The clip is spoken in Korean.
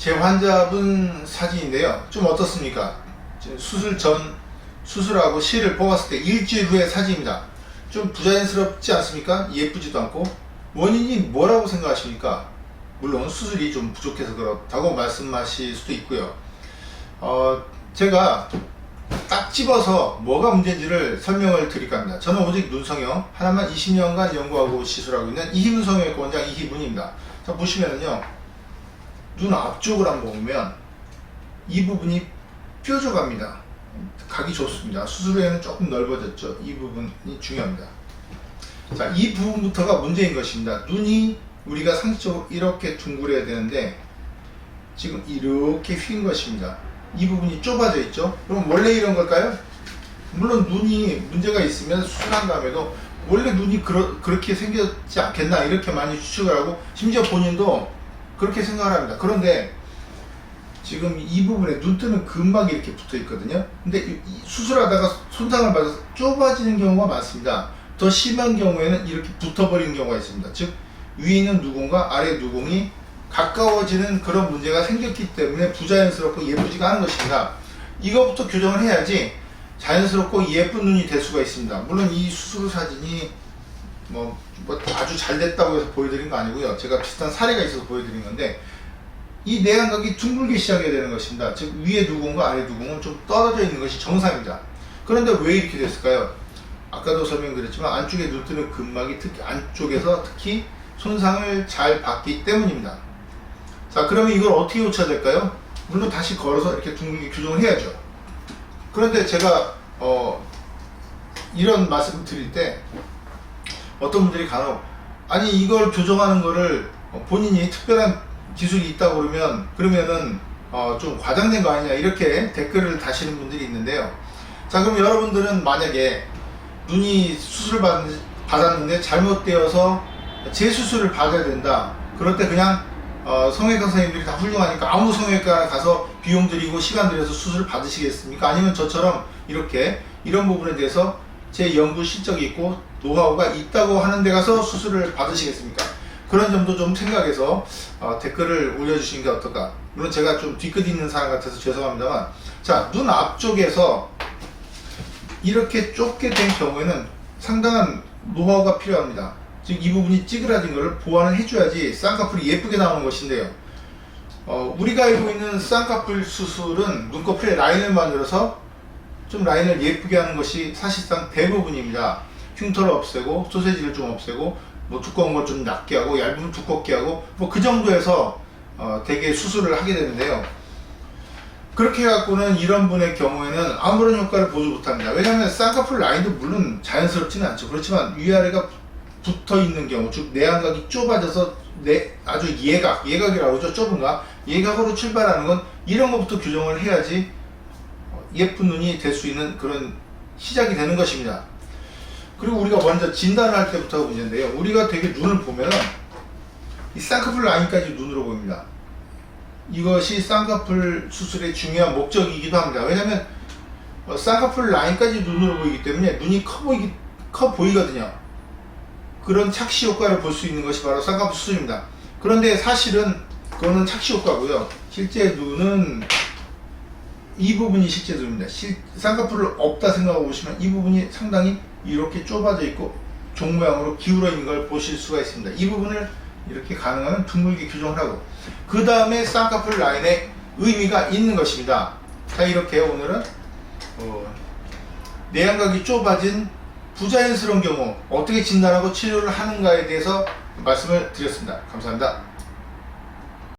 제 환자분 사진인데요. 좀 어떻습니까? 수술 전 수술하고 실을 뽑았을 때 일주일 후의 사진입니다. 좀 부자연스럽지 않습니까? 예쁘지도 않고 원인이 뭐라고 생각하십니까? 물론 수술이 좀 부족해서 그렇다고 말씀하실 수도 있고요. 어, 제가 딱 집어서 뭐가 문제인지를 설명을 드릴까 합니다. 저는 오직 눈성형 하나만 20년간 연구하고 시술하고 있는 이희문 성형외과 원장 이희문입니다. 자 보시면은요 눈 앞쪽을 한번 보면 이 부분이 뾰족합니다. 각이 좋습니다. 수술 후에는 조금 넓어졌죠. 이 부분이 중요합니다. 자, 이 부분부터가 문제인 것입니다. 눈이 우리가 상식적으로 이렇게 둥그려야 되는데 지금 이렇게 휜 것입니다. 이 부분이 좁아져 있죠. 그럼 원래 이런 걸까요? 물론 눈이 문제가 있으면 수술한 다음에도 원래 눈이 그러, 그렇게 생겼지 않겠나 이렇게 많이 추측을 하고 심지어 본인도 그렇게 생각을 합니다. 그런데 지금 이 부분에 눈뜨는 근막이 이렇게 붙어 있거든요. 근데 수술하다가 손상을 받아서 좁아지는 경우가 많습니다. 더 심한 경우에는 이렇게 붙어버리는 경우가 있습니다. 즉 위에 있는 누공과 아래 누공이 가까워지는 그런 문제가 생겼기 때문에 부자연스럽고 예쁘지가 않은 것입니다. 이것부터 교정을 해야지 자연스럽고 예쁜 눈이 될 수가 있습니다. 물론 이 수술 사진이 뭐, 뭐 아주 잘 됐다고 해서 보여드린 거 아니고요. 제가 비슷한 사례가 있어서 보여드린 건데 이 내안각이 둥글게 시작이 되는 것입니다. 즉 위에 누공과 아래 누공은 좀 떨어져 있는 것이 정상입니다. 그런데 왜 이렇게 됐을까요? 아까도 설명드렸지만 안쪽에 눈뜨는 근막이 특히 안쪽에서 특히 손상을 잘 받기 때문입니다. 자 그러면 이걸 어떻게 고쳐야 될까요? 물론 다시 걸어서 이렇게 둥글게 교정을 해야죠. 그런데 제가 어, 이런 말씀을 드릴 때 어떤 분들이 간혹 아니 이걸 교정하는 거를 어, 본인이 특별한 기술이 있다고 그러면 그러면은 어, 좀 과장된 거 아니냐 이렇게 댓글을 다시는 분들이 있는데요. 자 그럼 여러분들은 만약에 눈이 수술을 받, 받았는데 잘못되어서 재수술을 받아야 된다. 그럴 때 그냥 어, 성형외과 선생님들이 다 훌륭하니까 아무 성형외과 가서 비용 들이고 시간 들여서 수술을 받으시겠습니까? 아니면 저처럼 이렇게 이런 부분에 대해서 제 연구 실적이 있고 노하우가 있다고 하는 데 가서 수술을 받으시겠습니까? 그런 점도 좀 생각해서 어, 댓글을 올려주시는 게 어떨까? 물론 제가 좀 뒤끝 있는 사람 같아서 죄송합니다만 자, 눈 앞쪽에서 이렇게 좁게 된 경우에는 상당한 노하우가 필요합니다. 즉 이 부분이 찌그러진 것을 보완을 해줘야지 쌍꺼풀이 예쁘게 나오는 것인데요. 어, 우리가 알고 있는 쌍꺼풀 수술은 눈꺼풀에 라인을 만들어서 좀 라인을 예쁘게 하는 것이 사실상 대부분입니다. 흉터를 없애고 소세지를 좀 없애고 뭐 두꺼운 걸좀 얇게 하고 걸 두껍게 하고 뭐 그 정도에서 어, 대개 수술을 하게 되는데요. 그렇게 해갖고는 이런 분의 경우에는 아무런 효과를 보지 못합니다. 왜냐하면 쌍꺼풀 라인도 물론 자연스럽지는 않죠. 그렇지만 위아래가 붙어 있는 경우, 즉 내안각이 좁아져서 내 아주 예각, 예각이라고 그러죠. 좁은 각, 예각으로 출발하는 건 이런 것부터 교정을 해야지 어, 예쁜 눈이 될 수 있는 그런 시작이 되는 것입니다. 그리고 우리가 먼저 진단을 할 때부터가 문제인데요. 우리가 되게 눈을 보면은 이 쌍꺼풀 라인까지 눈으로 보입니다. 이것이 쌍꺼풀 수술의 중요한 목적이기도 합니다. 왜냐하면 어, 쌍꺼풀 라인까지 눈으로 보이기 때문에 눈이 커 보이기 커 보이거든요. 그런 착시 효과를 볼 수 있는 것이 바로 쌍꺼풀 수술입니다. 그런데 사실은 그거는 착시 효과고요. 실제 눈은 이 부분이 실제 눈입니다. 실, 쌍꺼풀을 없다 생각해 보시면 이 부분이 상당히 이렇게 좁아져 있고 종 모양으로 기울어 있는 걸 보실 수가 있습니다. 이 부분을 이렇게 가능하면 둥글게 교정을 하고 그 다음에 쌍꺼풀 라인에 의미가 있는 것입니다. 자 이렇게 오늘은 어, 내양각이 좁아진 부자연스러운 경우 어떻게 진단하고 치료를 하는가에 대해서 말씀을 드렸습니다. 감사합니다.